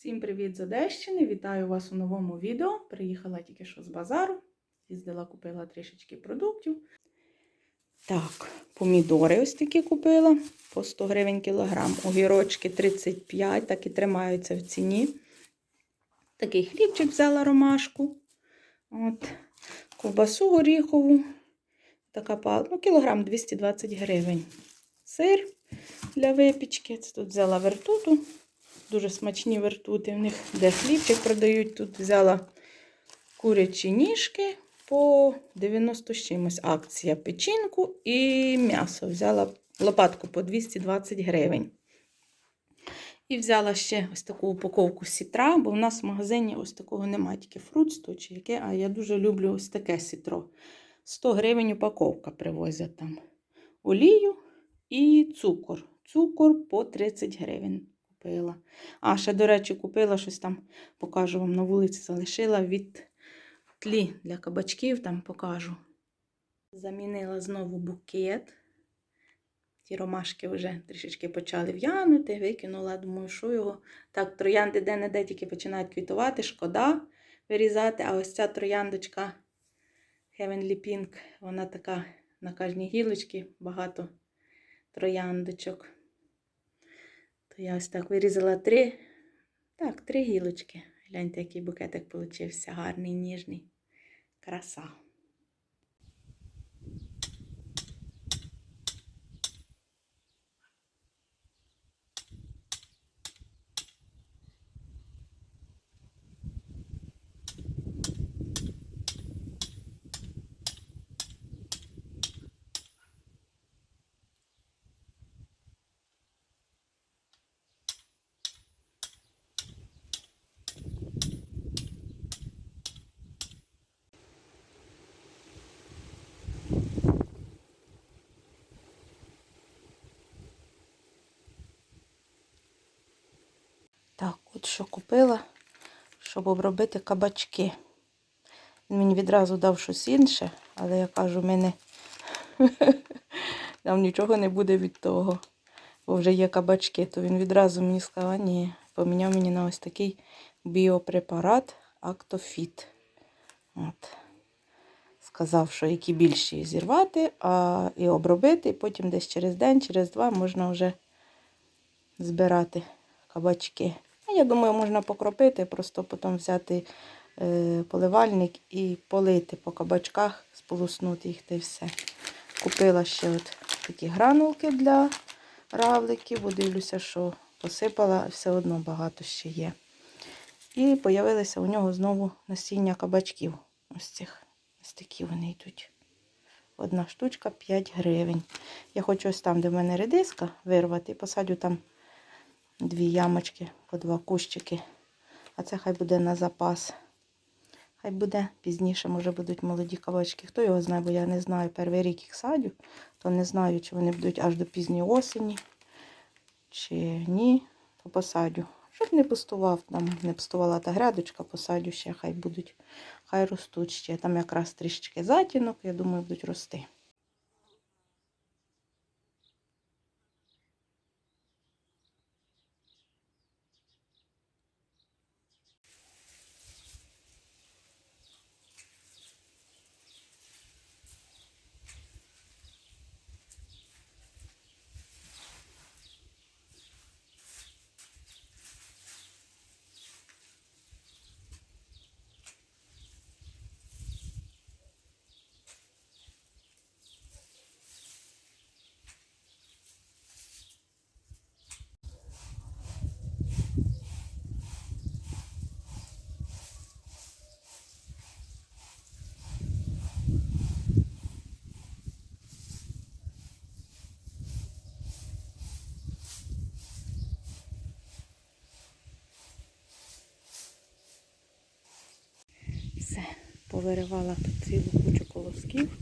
Всім привіт з Одещини! Вітаю вас у новому відео. Приїхала тільки що з базару. Їздила, купила трішечки продуктів. Так, помідори ось такі купила по 100 гривень кілограм. Огірочки 35, так і тримаються в ціні. Такий хлібчик взяла ромашку. От. Ковбасу горіхову. Така пал... ну, кілограм 220 гривень. Сир для випічки. Це тут взяла вертуту. Дуже смачні вертути. В них де хлібчик продають. Тут взяла курячі ніжки по 90 з чимось акція. Печінку і м'ясо. Взяла лопатку по 220 гривень. І взяла ще ось таку упаковку сітра, бо в нас в магазині ось такого немає, тільки фрутсто чи яке, а я дуже люблю ось таке сітро. 100 гривень упаковка привозять там. Олію і цукор. Цукор по 30 гривень купила. А, ще, до речі, купила щось там, покажу вам на вулиці, залишила від тлі для кабачків, там покажу. Замінила знову букет. Ті ромашки вже трішечки почали в'янути, викинула, думаю, що його. Так, троянди де-не-де тільки починають квітувати, шкода вирізати. А ось ця трояндочка Heavenly Pink, вона така на кожній гілочці, багато трояндочок. Я ось так вирізала три, так, три гілочки. Гляньте, який букетик получився, гарний, ніжний. Краса. Так, от що купила, щоб обробити кабачки. Він мені відразу дав щось інше, але я кажу, мене нам нічого не буде від того. Бо вже є кабачки, то він відразу мені сказав, а ні, поміняв мені на ось такий біопрепарат Актофіт. От. Сказав, що які більші зірвати а, і обробити, і потім десь через день, через два можна вже збирати кабачки. А Я думаю, можна покропити, просто потім взяти е, поливальник і полити по кабачках, сполоснути їх та й все. Купила ще от такі гранулки для равликів, бо дивлюся, що посипала, все одно багато ще є. І з'явилися у нього знову насіння кабачків. Ось цих. Ось такі вони йдуть. Одна штучка 5 гривень. Я хочу ось там, де в мене редиска, вирвати і посадю там дві ямочки по два кущики. А це хай буде на запас. Хай буде пізніше, може будуть молоді кабачки. Хто його знає, бо я не знаю. Перший рік їх садю, то не знаю, чи вони будуть аж до пізньої осені, чи ні, то посадю. Щоб не пустував, там не пустувала та грядочка, посадю ще, хай будуть, хай ростуть ще. Там якраз трішечки затінок, я думаю, будуть рости. Все, повиривала тут цілу кучу колосків,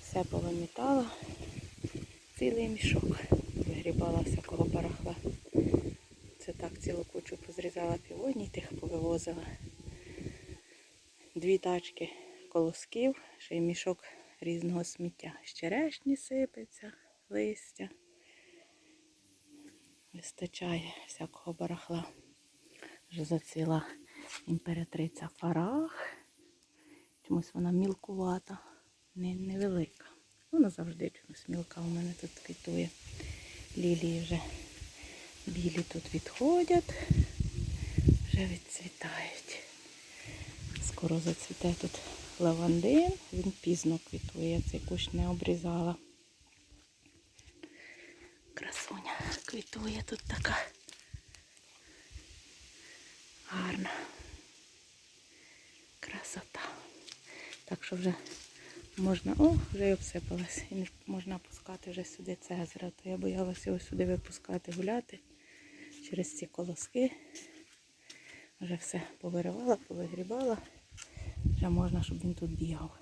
все повимітала, цілий мішок. Вигрібала всякого барахла. Це так цілу кучу позрізала півоні, тих повивозила. Дві тачки колосків, ще й мішок різного сміття. З черешні сипеться, листя. Вистачає всякого барахла. Вже зацвіла імператриця фарах. Чомусь вона мілкувата, не, невелика. Вона завжди чомусь мілка у мене тут квітує. Лілії вже білі тут відходять, вже відцвітають. Скоро зацвіте тут лавандин, він пізно квітує, я цей кущ не обрізала. Красуня квітує тут така гарна красота. Так що вже можна, о, вже й обсипалась. І не можна пускати вже сюди цезера. То я боялася його сюди випускати, гуляти через ці колоски. Вже все повиривала, повигрібала. Вже можна, щоб він тут бігав.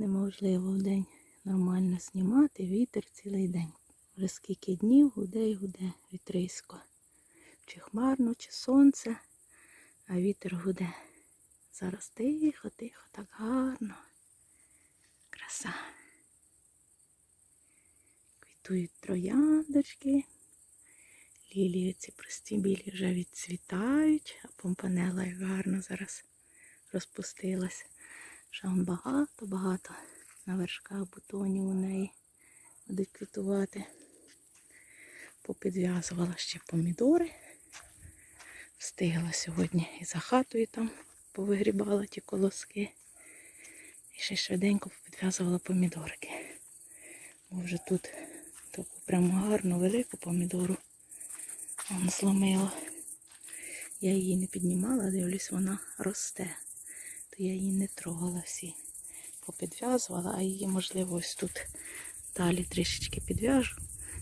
Неможливо в день нормально знімати, вітер цілий день. Вже скільки днів гуде і гуде вітрисько. Чи хмарно, чи сонце, а вітер гуде. Зараз тихо, тихо, так гарно. Краса. Квітують трояндочки. Лілії ці прості білі вже відцвітають, а помпанела як гарно зараз розпустилась. Ще багато-багато на вершках бутонів у неї будуть квітувати. Попідв'язувала ще помідори. Встигла сьогодні і за хатою там повигрібала ті колоски. І ще швиденько попідв'язувала помідорки. Бо вже тут таку прямо гарну, велику помідору вон зломила. Я її не піднімала, дивлюсь, вона росте я її не трогала всі. Попідв'язувала, а її, можливо, ось тут далі трішечки підв'яжу,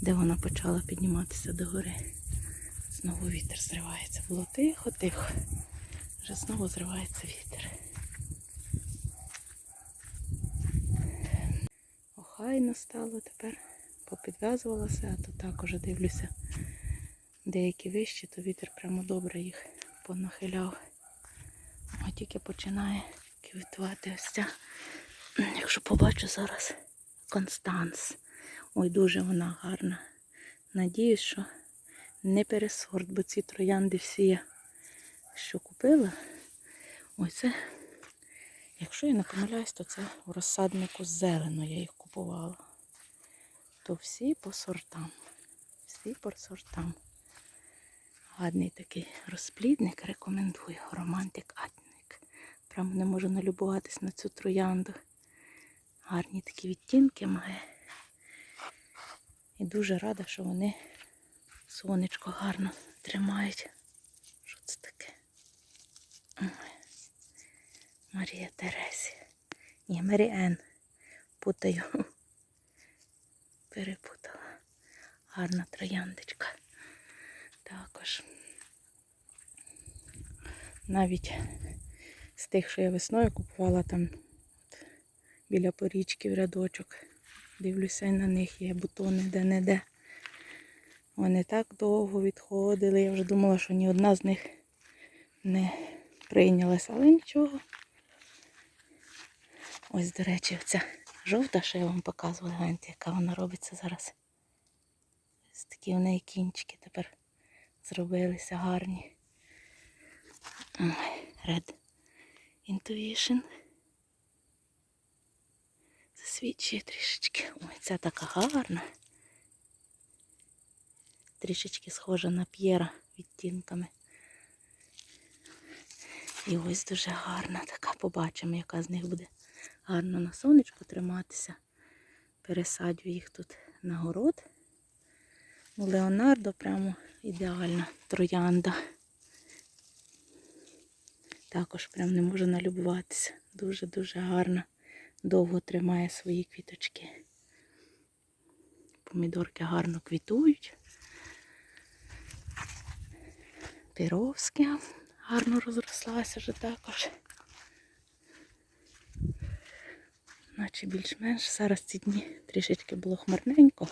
де вона почала підніматися догори. Знову вітер зривається. Було тихо-тихо. Вже знову зривається вітер. Охайно стало тепер. Попідв'язувалася, а то уже дивлюся. Деякі вищі, то вітер прямо добре їх понахиляв. А тільки починає квітувати ось ця. Якщо побачу зараз Констанс. Ой, дуже вона гарна. Надіюсь, що не пересорт, бо ці троянди всі я що купила. Ой, це, якщо я не помиляюсь, то це у розсаднику зелено я їх купувала. То всі по сортам. Всі по сортам. Гарний такий розплідник, рекомендую. Романтик Атник. Прямо не можу налюбуватись на цю троянду. Гарні такі відтінки має. І дуже рада, що вони сонечко гарно тримають. Що це таке? Ой. Марія Тересі. Ні, Маріен. Путаю. Перепутала. Гарна трояндочка також. Навіть з тих, що я весною купувала там біля порічки в рядочок. Дивлюся, на них є бутони де-не-де. Вони так довго відходили. Я вже думала, що ні одна з них не прийнялася, але нічого. Ось, до речі, оця жовта, що я вам показувала, гляньте, яка вона робиться зараз. Ось такі в неї кінчики тепер зробилися гарні. Ой, Red Intuition. Засвідчує трішечки. Ой, ця така гарна. трішечки схожа на п'єра відтінками. І ось дуже гарна така. Побачимо, яка з них буде гарно на сонечку триматися. Пересаджу їх тут на город. Леонардо прямо ідеальна троянда. Також прям не можу налюбуватися. Дуже-дуже гарно. Довго тримає свої квіточки. Помідорки гарно квітують. Піровська гарно розрослася вже також. Наче більш-менш зараз ці дні трішечки було хмарненько.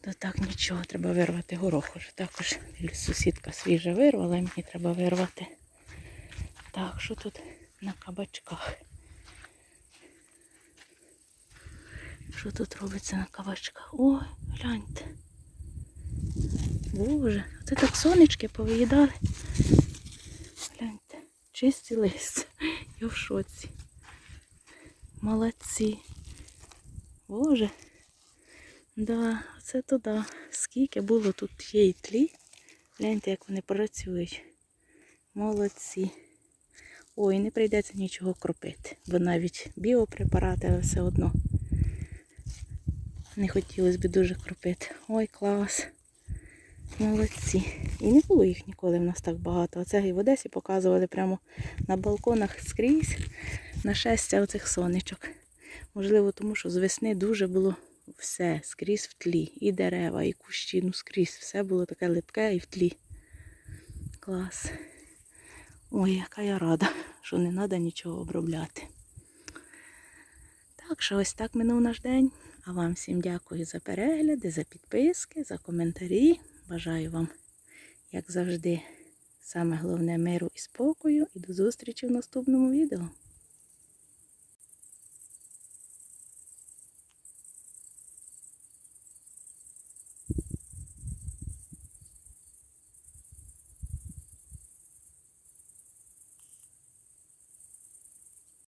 То так нічого, треба вирвати горох. Також сусідка свіже вирвала, мені треба вирвати. Так, що тут на кабачках? Що тут робиться на кабачках? Ой, гляньте. Боже, це так сонечки повиїдали. Гляньте, чистий лист. Я в шоці. Молодці. Боже. Да, це то да. Скільки було тут тієї тлі. Гляньте, як вони працюють. Молодці. Ой, не прийдеться нічого кропити, бо навіть біопрепарати, але все одно. Не хотілося б дуже кропити. Ой, клас. Молодці. І не було їх ніколи в нас так багато. Оце і в Одесі показували прямо на балконах скрізь нашестя оцих сонечок. Можливо, тому що з весни дуже було все скрізь в тлі. І дерева, і кущі, ну скрізь. Все було таке липке і в тлі. Клас. Ой, яка я рада, що не треба нічого обробляти. Так що ось так минув наш день. А вам всім дякую за перегляди, за підписки, за коментарі. Бажаю вам, як завжди, саме головне миру і спокою. І до зустрічі в наступному відео.